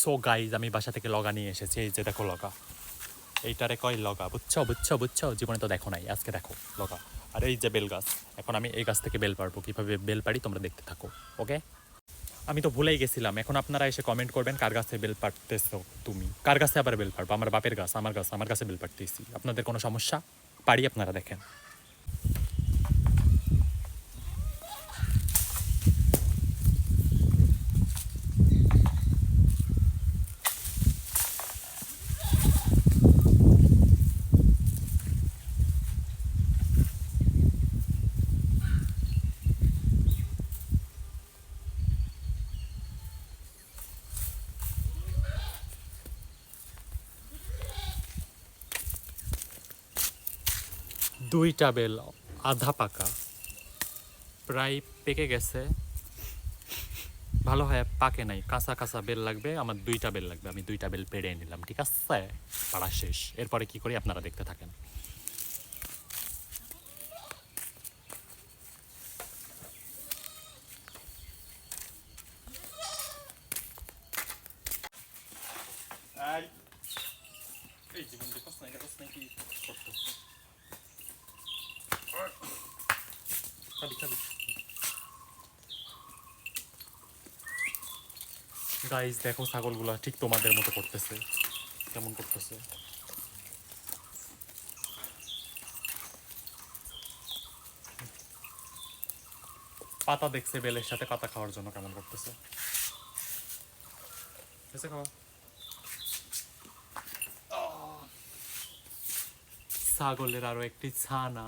So guys আমি বাসা থেকে লগা নিয়ে এসেছি, এই যে দেখো লগা। এইটারে কয় লগা? বুঝছ বুঝছ বুঝছ? জীবনে তো দেখো নাই, আজকে দেখো লগা। আর এই যে বেল গাছ, এখন আমি এই গাছ থেকে বেল পারব কীভাবে বেল পারি তোমরা দেখতে থাকো, ওকে? আমি তো ভুলেই গেছিলাম, এখন আপনারা এসে কমেন্ট করবেন, কার গাছে বেল পাড়তেছো তুমি? কার গাছে আবার বেল পারব আমার বাপের গাছ, আমার গাছ, আমার গাছে বেল পাড়তেছি। আপনাদের কোনো সমস্যা? পারি আপনারা দেখেন। দুইটা বেল, আধা পাকা। প্রায় পেকে গেছে। ভালো হয় পাকে নাই, কাঁচা কাঁচা বেল লাগবে, আমার দুইটা বেল লাগবে, আমি দুইটা বেল পেড়ে নিলাম, ঠিক আছে? পাড়া শেষ। এরপরে কি করি আপনারা দেখতে থাকেন এই জীবন দেখোস না দেখোস না কি করতেছে খাবি খাবি গাইস দেখো ছাগলগুলা ঠিক তোমাদের মতো করতেছে। কেমন করতেছে? পাতা দেখছে বেলের সাথে পাতা খাওয়ার জন্য কেমন করতেছে। খাওয়া। ছাগলের আরও একটি ছানা।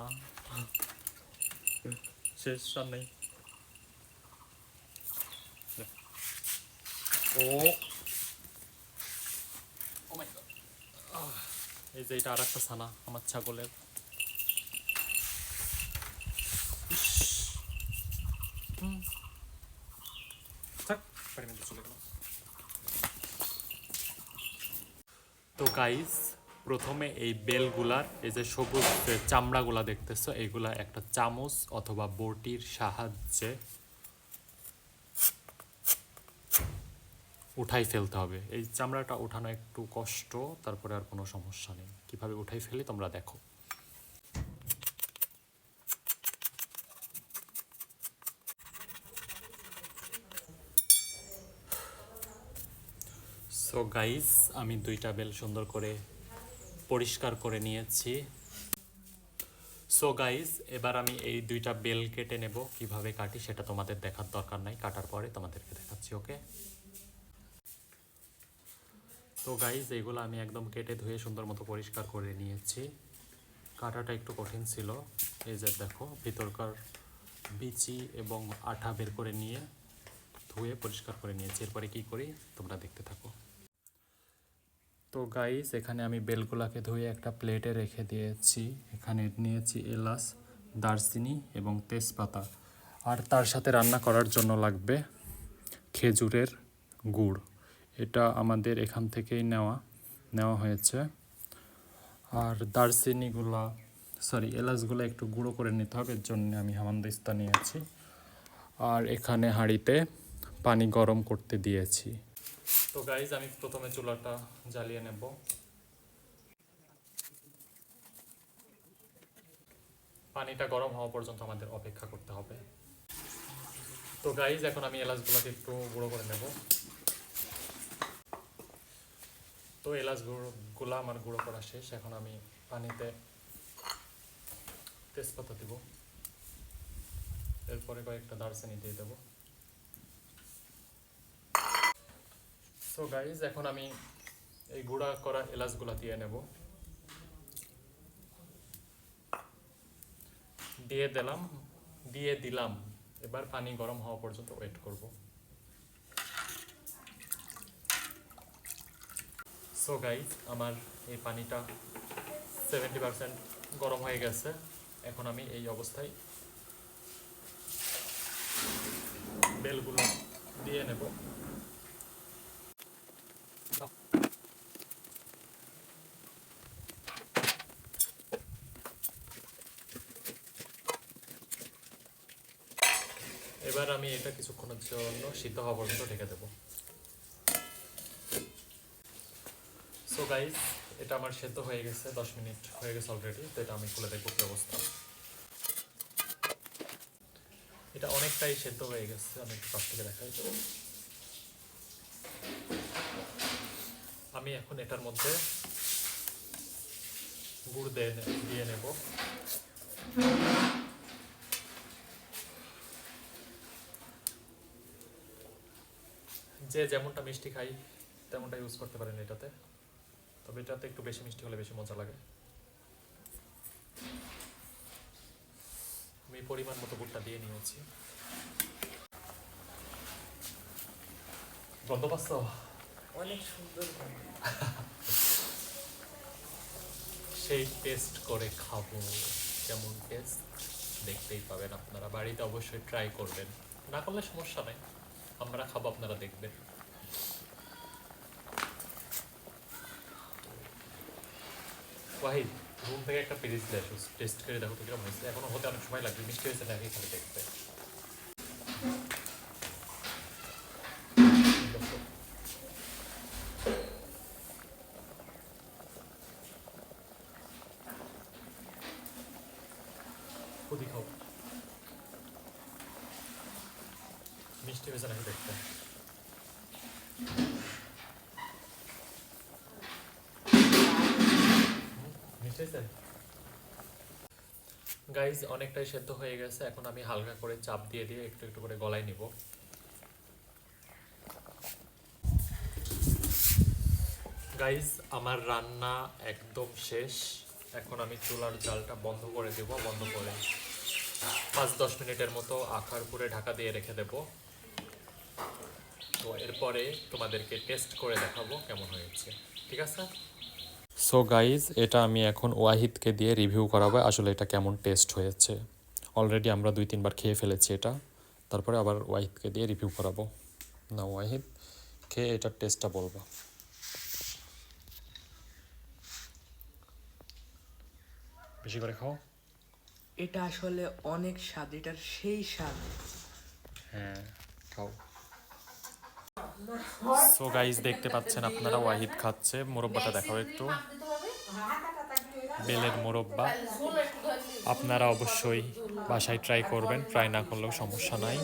শেষ নেই। ও Oh. এই যে এটা আর একটা ছানা, আমার ছাগলের। তো গাইস প্রথমে এই বেলগুলার, এই যে সবুজ চামড়াগুলা দেখতেছো এইগুলা একটা চামচ অথবা বটির সাহায্যে উঠাই ফেলতে হবে। এই চামড়াটা ওঠানো একটু কষ্ট, তারপরে আর কোনো সমস্যা নেই। কীভাবে উঠাই ফেলি তোমরা দেখো। সো গাইস আমি দুইটা বেল সুন্দর করে পরিষ্কার করে নিয়েছি। সো গাইস এবার আমি এই দুইটা বেল কেটে নেব। কীভাবে কাটি সেটা তোমাদের দেখার দরকার নাই। কাটার পরে তোমাদেরকে দেখাচ্ছি ওকে তো গাইজ এইগুলো আমি একদম কেটে ধুয়ে সুন্দর মতো পরিষ্কার করে নিয়েছি। কাটাটা একটু কঠিন ছিল। এই যে দেখো, ভিতরকার বিচি এবং আঠা বের করে নিয়ে ধুয়ে পরিষ্কার করে নিয়েছি। এরপরে কি করি, তোমরা দেখতে থাকো। তো গাইস এখানে আমি বেলগুলাকে ধুয়ে একটা প্লেটে রেখে দিয়েছি। এখানে নিয়েছি এলাচ, দারচিনি এবং তেজপাতা। আর তার সাথে রান্না করার জন্য লাগবে খেজুরের গুড়। এটা আমাদের এখান থেকেই নেওয়া নেওয়া হয়েছে। আর দারচিনিগুলা সরি এলাচগুলো একটু গুঁড়ো করে নিতে হবে, এর জন্য আমি হামানদিস্তা নিয়েছি আর এখানে হাঁড়িতে পানি গরম করতে দিয়েছি। তো গাইজ আমি প্রথমে চুলাটা জ্বালিয়ে নেব। পানিটা গরম হওয়া পর্যন্ত আমাদের অপেক্ষা করতে হবে। তো গাইজ এখন আমি এলাচগুলোকে একটু গুঁড়ো করে নেব। তো এলাচ গুঁড়ো গুলা আমার গুঁড়ো করা শেষ। এখন আমি পানিতে তেজপাতা দিব। এরপরে কয়েকটা দারচিনি দিয়ে দেবো। সো গাইজ এখন আমি এই গুঁড়া করা এলাচগুলা দিয়ে নেব। দিয়ে দিলাম দিয়ে দিলাম। এবার পানি গরম হওয়া পর্যন্ত ওয়েট করব। সো গাইজ আমার এই পানিটা সেভেন্টি পার্সেন্ট গরম হয়ে গেছে। এখন আমি এই অবস্থায় বেলগুলো দিয়ে নেব। এবার আমি এটা কিছুক্ষণের জন্য সিদ্ধ হওয়া পর্যন্ত ঢেকে দেবো। গাইজ এটা আমার সেদ্ধ হয়ে গেছে, দশ মিনিট হয়ে গেছে অলরেডি তো এটা আমি খুলে দেখব কি অবস্থা। এটা অনেকটাই সেদ্ধ হয়ে গেছে, আমি একটু কাছ থেকে দেখাই। আমি এখন এটার মধ্যে গুড় দিয়ে দিয়ে নেব। যে যেমনটা মিষ্টি খাই, তেমনটা ইউজ করতে পারেন এটাতে। তবে এটাতে একটু বেশি মিষ্টি হলে বেশি মজা লাগে। আমি পরিমাণ মতো গুড়টা দিয়ে নিয়েছি। গন্ধ পাচ্ছ? অনেক সুন্দর সেই টেস্ট করে খাব। কেমন টেস্ট দেখতেই পাবেন আপনারা। বাড়িতে অবশ্যই ট্রাই করবেন। না করলে সমস্যা নাই। আমরা খাব আপনারা দেখবেন। ওয়াহিদ রুম থেকে একটা পেরিস দিয়ে আসো টেস্ট করে দেখো তো কীরকম হয়েছে। এখনও হতে অনেক সময় লাগবে, মিষ্টি হয়েছে নাকি খালি দেখতে? খুদি খাও। মিষ্টি হয়েছে নাকি দেখতে? হয়েছে? গাইজ অনেকটাই সেদ্ধ হয়ে গেছে। এখন আমি হালকা করে চাপ দিয়ে দিয়ে একটু একটু করে গলায় নিব। গাইজ আমার রান্না একদম শেষ। এখন আমি চুলার জালটা বন্ধ করে দেব, বন্ধ করে পাঁচ দশ মিনিটের মতো আখার পুরে ঢাকা দিয়ে রেখে দেব। তো এরপরে তোমাদেরকে টেস্ট করে দেখাবো কেমন হয়েছে। ঠিক আছে? সো গাইজ এটা আমি এখন ওয়াহিদকে দিয়ে রিভিউ করাবো আসলে এটা কেমন টেস্ট হয়েছে। অলরেডি আমরা দুই তিনবার খেয়ে ফেলেছি এটা। তারপরে আবার ওয়াহিদকে দিয়ে রিভিউ করাবো। না ওয়াহিদ খেয়ে এটার টেস্টটা বলব। বেশি করে খাও। এটা আসলে অনেক স্বাদ এটার সেই স্বাদ। হ্যাঁ খাও। সো গাইজ দেখতে পাচ্ছেন আপনারা ওয়াহিদ খাচ্ছে মোরব্বাটা দেখাও একটু। বেলের মোরব্বা। আপনারা অবশ্যই বাসায় ট্রাই করবেন ট্রাই না করলেও সমস্যা নাই।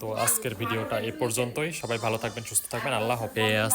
তো আজকের ভিডিওটা এ পর্যন্তই। সবাই ভালো থাকবেন, সুস্থ থাকবেন। আল্লাহ হাফেজ।